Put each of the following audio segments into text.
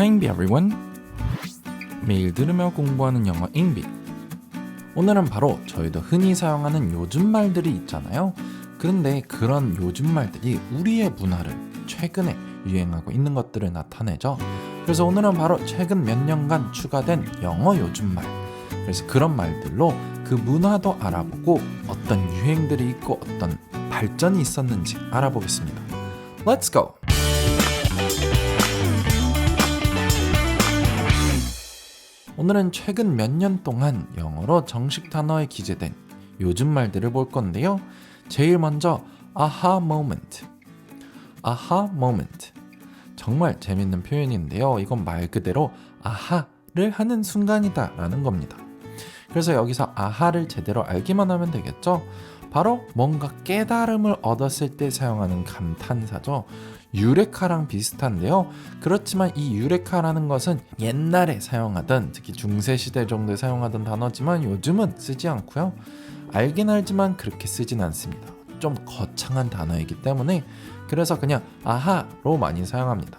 Hi, everyone. 매일 들으며 공부하는 영어 잉비. 오늘은 바로 저희도 흔히 사용하는 요즘 말들이 있잖아요. 그런데 그런 요즘 말들이 우리의 문화를 최근에 유행하고 있는 것들을 나타내죠. 그래서 오늘은 바로 최근 몇 년간 추가된 영어 요즘 말. 그래서 그런 말들로 그 문화도 알아보고 어떤 유행들이 있고 어떤 발전이 있었는지 알아보겠습니다. Let's go! 오늘은 최근 몇 년 동안 영어로 정식 단어에 기재된 요즘 말들을 볼 건데요. 제일 먼저 아하 모멘트. 아하 모멘트. 정말 재밌는 표현인데요. 이건 말 그대로 아하를 하는 순간이다 라는 겁니다. 그래서 여기서 아하를 제대로 알기만 하면 되겠죠? 바로 뭔가 깨달음을 얻었을 때 사용하는 감탄사죠. 유레카랑 비슷한데요. 그렇지만 이 유레카라는 것은 옛날에 사용하던 특히 중세 시대 정도에 사용하던 단어지만 요즘은 쓰지 않고요. 알긴 알지만 그렇게 쓰진 않습니다. 좀 거창한 단어이기 때문에 그래서 그냥 아하로 많이 사용합니다.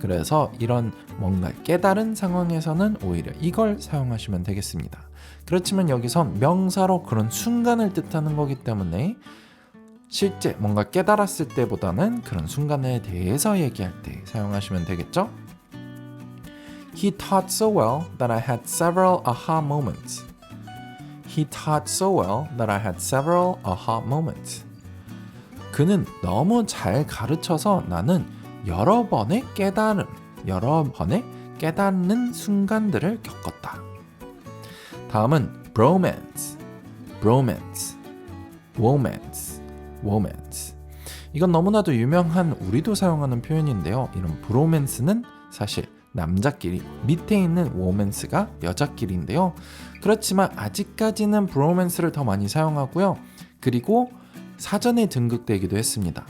그래서 이런 뭔가 깨달은 상황에서는 오히려 이걸 사용하시면 되겠습니다. 그렇지만 여기선 명사로 그런 순간을 뜻하는 거기 때문에 실제 뭔가 깨달았을 때보다는 그런 순간에 대해서 얘기할 때 사용하시면 되겠죠? He taught so well that I had several aha moments. He taught so well that I had several aha moments. 그는 너무 잘 가르쳐서 나는 여러 번의 깨달음, 여러 번의 깨닫는 순간들을 겪었다. 다음은 bromance, bromance, romance, romance. 이건 너무나도 유명한 우리도 사용하는 표현인데요. 이런 브로맨스는 사실 남자끼리 밑에 있는 womance가 여자끼리인데요. 그렇지만 아직까지는 브로맨스를 더 많이 사용하고요. 그리고 사전에 등극되기도 했습니다.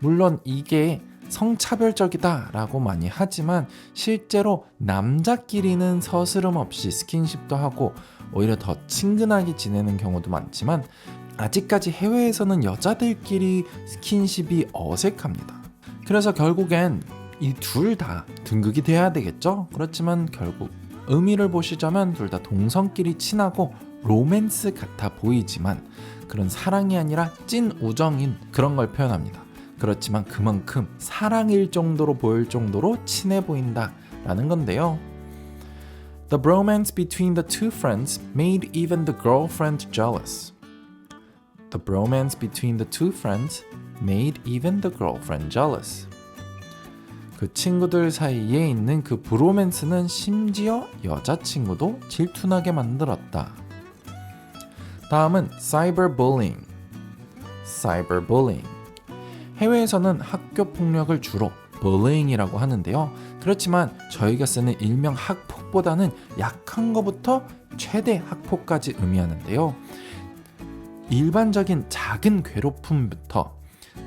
물론 이게 성차별적이다라고 많이 하지만 실제로 남자끼리는 서스름 없이 스킨십도 하고 오히려 더 친근하게 지내는 경우도 많지만 아직까지 해외에서는 여자들끼리 스킨십이 어색합니다. 그래서 결국엔 이 둘 다 등극이 돼야 되겠죠? 그렇지만 결국 의미를 보시자면 둘 다 동성끼리 친하고 로맨스 같아 보이지만 그런 사랑이 아니라 찐 우정인 그런 걸 표현합니다. 그렇지만 그만큼 사랑일 정도로 보일 정도로 친해 보인다라는 건데요. The bromance between the two friends made even the girlfriend jealous. The bromance between the two friends made even the girlfriend jealous. 그 친구들 사이에 있는 그 브로맨스는 심지어 여자친구도 질투나게 만들었다. 다음은 cyberbullying. cyberbullying. 해외에서는 학교 폭력을 주로 bullying이라고 하는데요. 그렇지만 저희가 쓰는 일명 학폭보다는 약한 것부터 최대 학폭까지 의미하는데요. 일반적인 작은 괴롭힘부터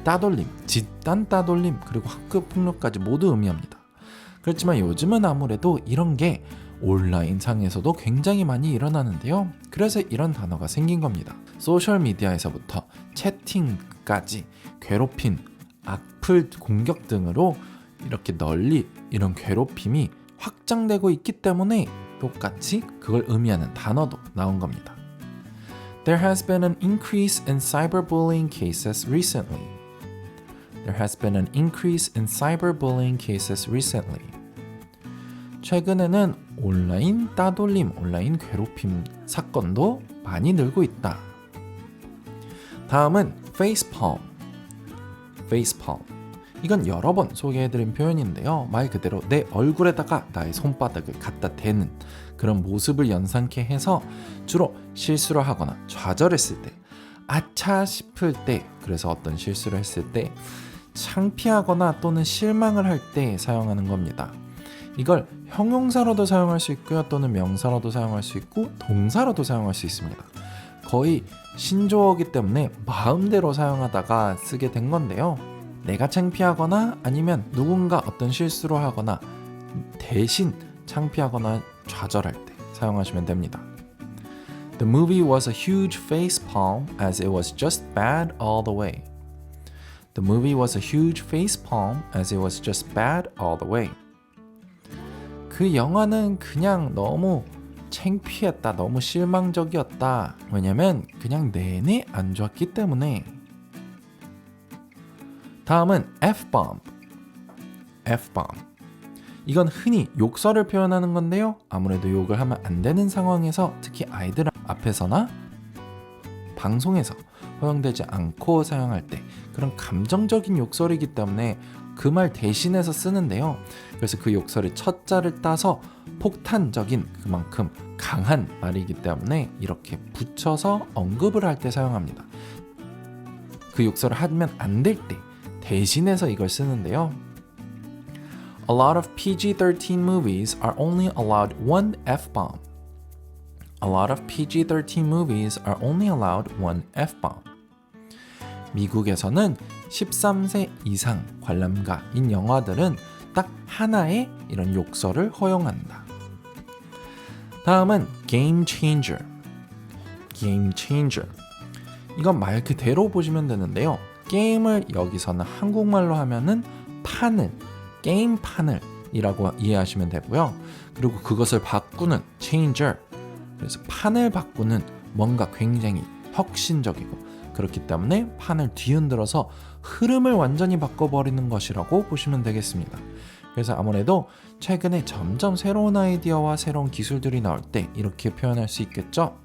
따돌림, 집단 따돌림, 그리고 학교 폭력까지 모두 의미합니다. 그렇지만 요즘은 아무래도 이런 게 온라인 상에서도 굉장히 많이 일어나는데요. 그래서 이런 단어가 생긴 겁니다. 소셜 미디어에서부터 채팅 까지 괴롭힘, 악플 공격 등으로 이렇게 널리 이런 괴롭힘이 확장되고 있기 때문에 똑같이 그걸 의미하는 단어도 나온 겁니다. There has been an increase in cyberbullying cases recently. There has been an increase in cyberbullying cases recently. 최근에는 온라인 따돌림, 온라인 괴롭힘 사건도 많이 늘고 있다. 다음은 facepalm. facepalm. 이건 여러 번 소개해드린 표현인데요. 말 그대로 내 얼굴에다가 나의 손바닥을 갖다 대는 그런 모습을 연상케 해서 주로 실수를 하거나 좌절했을 때, 아차 싶을 때, 그래서 어떤 실수를 했을 때, 창피하거나 또는 실망을 할 때 사용하는 겁니다. 이걸 형용사로도 사용할 수 있고요. 또는 명사로도 사용할 수 있고 동사로도 사용할 수 있습니다. 거의 신조어기 때문에 마음대로 사용하다가 쓰게 된 건데요. 내가 창피하거나 아니면 누군가 어떤 실수를 하거나 대신 창피하거나 좌절할 때 사용하시면 됩니다. The movie was a huge facepalm as it was just bad all the way. The movie was a huge facepalm as it was just bad all the way. 그 영화는 그냥 너무 창피했다. 너무 실망적이었다. 왜냐면 그냥 내내 안 좋았기 때문에. 다음은 F-bomb. F-bomb. 이건 흔히 욕설을 표현하는 건데요. 아무래도 욕을 하면 안 되는 상황에서 특히 아이들 앞에서나 방송에서 허용되지 않고 사용할 때 그런 감정적인 욕설이기 때문에 그 말 대신해서 쓰는데요. 그래서 그 욕설의 첫 자를 따서 폭탄적인 그만큼 강한 말이기 때문에 이렇게 붙여서 언급을 할 때 사용합니다. 그 욕설을 하면 안 될 때 대신해서 이걸 쓰는데요. A lot of PG-13 movies are only allowed one F-bomb. A lot of PG-13 movies are only allowed one F-bomb. 미국에서는 13세 이상 관람가인 영화들은 딱 하나의 이런 욕설을 허용한다. 다음은 game changer. game changer. 이건 말 그대로 보시면 되는데요. 게임을 여기서는 한국말로 하면은 판을 게임판을 이라고 이해하시면 되고요. 그리고 그것을 바꾸는 changer. 그래서 판을 바꾸는 뭔가 굉장히 혁신적이고 그렇기 때문에 판을 뒤흔들어서 흐름을 완전히 바꿔버리는 것이라고 보시면 되겠습니다. 그래서 아무래도 최근에 점점 새로운 아이디어와 새로운 기술들이 나올 때 이렇게 표현할 수 있겠죠.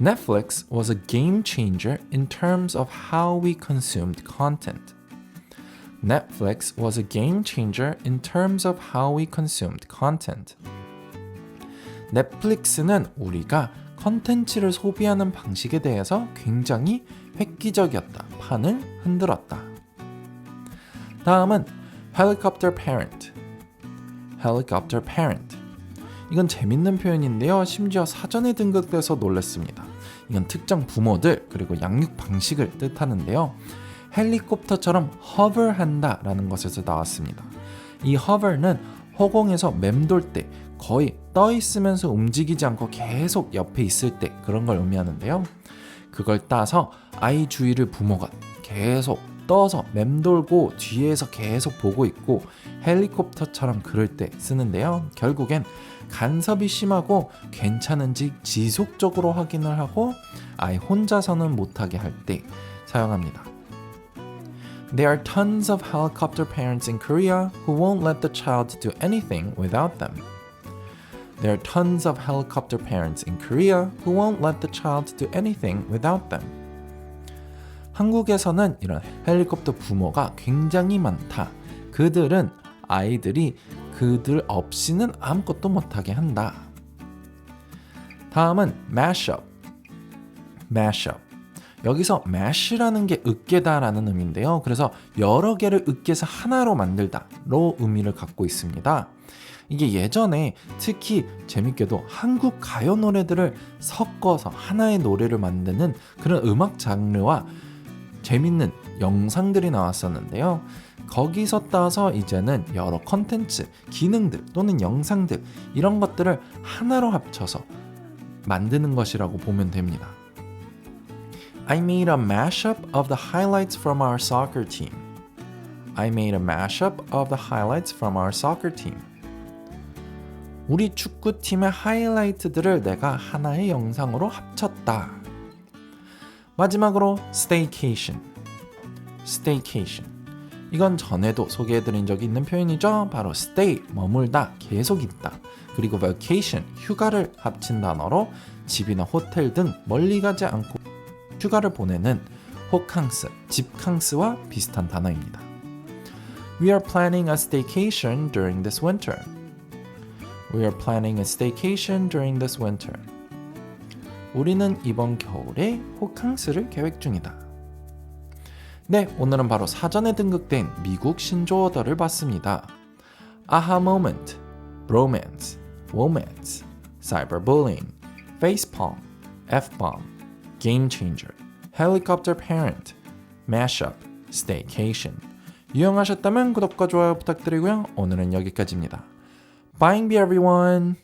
Netflix was a game changer in terms of how we consumed content. Netflix was a game changer in terms of how we consumed content. 넷플릭스는 우리가 컨텐츠를 소비하는 방식에 대해서 굉장히 획기적이었다. 판을 흔들었다. 다음은 helicopter parent. helicopter parent. 이건 재밌는 표현인데요. 심지어 사전에 등극돼서 놀랐습니다. 이건 특정 부모들 그리고 양육 방식을 뜻하는데요. 헬리콥터처럼 hover한다 라는 것에서 나왔습니다. 이 hover는 허공에서 맴돌 때 거의 떠 있으면서 움직이지 않고 계속 옆에 있을 때 그런 걸 의미하는데요. 그걸 따서 아이 주위를 부모가 계속 떠서 맴돌고 뒤에서 계속 보고 있고 헬리콥터처럼 그럴 때 쓰는데요. 결국엔 간섭이 심하고 괜찮은지 지속적으로 확인을 하고 아이 혼자서는 못하게 할 때 사용합니다. There are tons of helicopter parents in Korea who won't let the child do anything without them. There are tons of helicopter parents in Korea who won't let the child do anything without them. 한국에서는 이런 헬리콥터 부모가 굉장히 많다. 그들은 아이들이 그들 없이는 아무것도 못하게 한다. 다음은 mashup. mashup. 여기서 mash라는 게 으깨다라는 의미인데요. 그래서 여러 개를 으깨서 하나로 만들다로 의미를 갖고 있습니다. 이게 예전에 특히 재밌게도 한국 가요 노래들을 섞어서 하나의 노래를 만드는 그런 음악 장르와 재밌는 영상들이 나왔었는데요. 거기서 따서 이제는 여러 컨텐츠, 기능들 또는 영상들 이런 것들을 하나로 합쳐서 만드는 것이라고 보면 됩니다. I made a mashup of the highlights from our soccer team. I made a mashup of the highlights from our soccer team. 우리 축구팀의 하이라이트들을 내가 하나의 영상으로 합쳤다. 마지막으로 staycation. staycation. 이건 전에도 소개해드린 적이 있는 표현이죠. 바로 stay, 머물다, 계속 있다. 그리고 vacation, 휴가를 합친 단어로 집이나 호텔 등 멀리 가지 않고 휴가를 보내는 호캉스, 집캉스와 비슷한 단어입니다. We are planning a staycation during this winter. We are planning a staycation during this winter. 우리는 이번 겨울에 호캉스를 계획 중이다. 네, 오늘은 바로 사전에 등극된 미국 신조어들을 봤습니다. 아하 romance, romance, cyberbullying, facepalm, f-bomb, game changer, helicopter parent, mashup, staycation. 유용하셨다면 구독과 좋아요 부탁드리고요. 오늘은 여기까지입니다. Bye everyone!